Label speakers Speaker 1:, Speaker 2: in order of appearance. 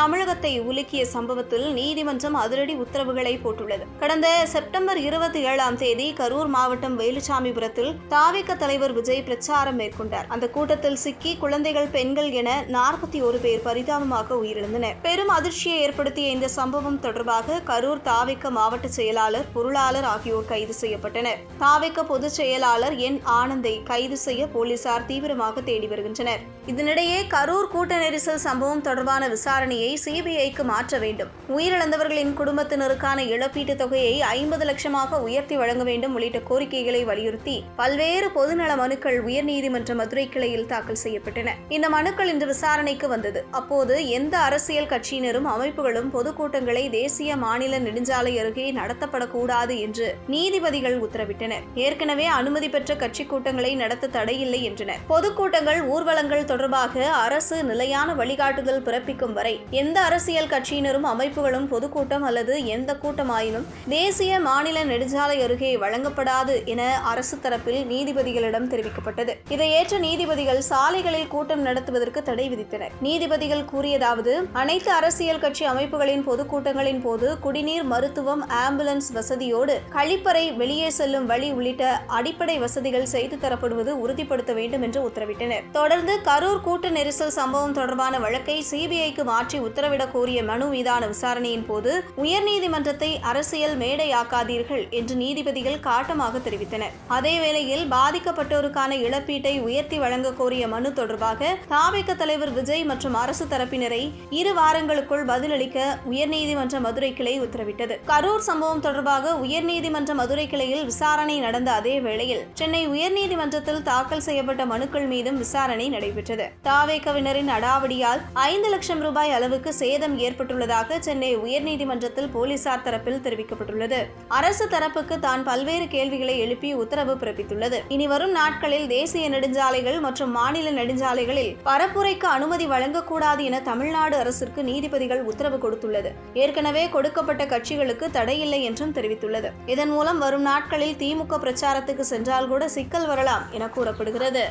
Speaker 1: தமிழகத்தை உலுக்கிய சம்பவத்தில் நீதிமன்றம் அதிரடி உத்தரவுகளை போட்டுள்ளது. கடந்த செப்டம்பர் இருபத்தி ஏழாம் தேதி கரூர் மாவட்டம் வேலுச்சாமிபுரத்தில் தாவிக தலைவர் விஜய் பிரச்சாரம் மேற்கொண்டார். அந்த கூட்டத்தில் சிக்கி குழந்தைகள் பெண்கள் என நாற்பத்தி ஒரு பேர் பரிதாபமாக உயிரிழந்தனர். பெரும் அதிர்ச்சியை ஏற்படுத்திய இந்த சம்பவம் தொடர்பாக கரூர் தாவிக்க மாவட்ட செயலாளர் பொருளாளர் ஆகியோர் கைது செய்யப்பட்டனர். தாவிக்க பொதுச் செயலாளர் என் ஆனந்தை கைது செய்ய போலீசார் தீவிரமாக தேடி வருகின்றனர். இதனிடையே கரூர் கூட்ட நெரிசல் சம்பவம் தொடர்பான விசாரணையை சிபிஐக்கு மாற்ற வேண்டும். உயிரிழந்தவர்களின் குடும்பத்தினருக்கான இழப்பீட்டுத் தொகையை ஐம்பது லட்சமாக உயர்த்தி வழங்க வேண்டும் உள்ளிட்ட கோரிக்கைகளை வலியுறுத்தி பல்வேறு பொதுநல மனுக்கள் உயர்நீதிமன்ற மதுரை கிளையில் தாக்கல் செய்யப்பட்டன. இந்த மனுக்கள் இன்று விசாரணைக்கு வந்தது. அப்போது எந்த அரசியல் கட்சியினரும் அமைப்புகளும் பொதுக்கூட்டங்களை தேசிய மாநில நெடுஞ்சாலை அருகே நடத்தப்படக்கூடாது என்று நீதிபதிகள் உத்தரவிட்டனர். ஏற்கனவே அனுமதி பெற்ற கட்சி கூட்டங்களை நடத்த தடையில்லை என்றனர். பொதுக்கூட்டங்கள் ஊர்வலங்கள் தொடர்பாக அரசு நிலையான வழிகாட்டுதல் பிறப்பிக்கும் வரை எந்த அரசியல் கட்சியினரும் அமைப்புகளும் பொதுக்கூட்டம் அல்லது எந்த கூட்டமாயினும் தேசிய மாநில நெடுஞ்சாலை அருகே வழங்கப்படாது என அரசு தரப்பில் நீதிபதிகளிடம் தெரிவிக்கப்பட்டது. இதை ஏற்ற நீதிபதிகள் சாலைகளில் கூட்டம் நடத்துவதற்கு தடை விதித்தனர். நீதிபதிகள் கூறியதாவது அனைத்து அரசியல் கட்சி அமைப்புகளின் பொதுக்கூட்டங்களின் போது குடிநீர் மருத்துவம் ஆம்புலன்ஸ் வசதியோடு கழிப்பறை வெளியே செல்லும் வழி உள்ளிட்ட அடிப்படை வசதிகள் செய்து தரப்படுவது உறுதிப்படுத்த வேண்டும் என்று உத்தரவிட்டனர். தொடர்ந்து கரூர் கூட்ட நெரிசல் சம்பவம் தொடர்பான வழக்கை சிபிஐக்கு மாற்றி உத்தரவிடக் கோரிய மனு மீதான விசாரணையின் போது உயர்நீதிமன்றத்தை அரசியல் மேடையாக்காதீர்கள் என்று நீதிபதிகள் காட்டமாக தெரிவித்தனர். அதேவேளையில் பாதிக்கப்பட்டோருக்கான இழப்பீட்டை உயர்த்தி வழங்க கோரிய மனு தொடர்பாக தாவிக தலைவர் விஜய் மற்றும் அரசு தரப்பினரை இரு வாரங்களுக்குள் பதிலளிக்க உயர்நீதிமன்ற மதுரை கிளை உத்தரவிட்டது. கரூர் சம்பவம் தொடர்பாக உயர்நீதிமன்ற மதுரை கிளையில் விசாரணை நடந்த அதே வேளையில் சென்னை உயர்நீதிமன்றத்தில் தாக்கல் செய்யப்பட்ட மனுக்கள் மீதும் விசாரணை நடைபெற்றது. தாவேகவினரின் அடாவடியால் ஐந்து லட்சம் ரூபாய் அளவு அளவுக்கு சேதம் ஏற்பட்டுள்ளதாக சென்னை உயர்நீதிமன்றத்தில் போலீசார் தரப்பில் தெரிவிக்கப்பட்டுள்ளது. அரசு தரப்புக்கு தான் பல்வேறு கேள்விகளை எழுப்பி உத்தரவு பிறப்பித்துள்ளது. இனி வரும் நாட்களில் தேசிய நெடுஞ்சாலைகள் மற்றும் மாநில நெடுஞ்சாலைகளில் பரப்புரைக்கு அனுமதி வழங்கக்கூடாது என தமிழ்நாடு அரசிற்கு நீதிபதிகள் உத்தரவு கொடுத்துள்ளது. ஏற்கனவே கொடுக்கப்பட்ட கட்சிகளுக்கு தடையில்லை என்றும் தெரிவித்துள்ளது. இதன் மூலம் வரும் நாட்களில் திமுக பிரச்சாரத்துக்கு சென்றால் கூட சிக்கல் வரலாம் என கூறப்படுகிறது.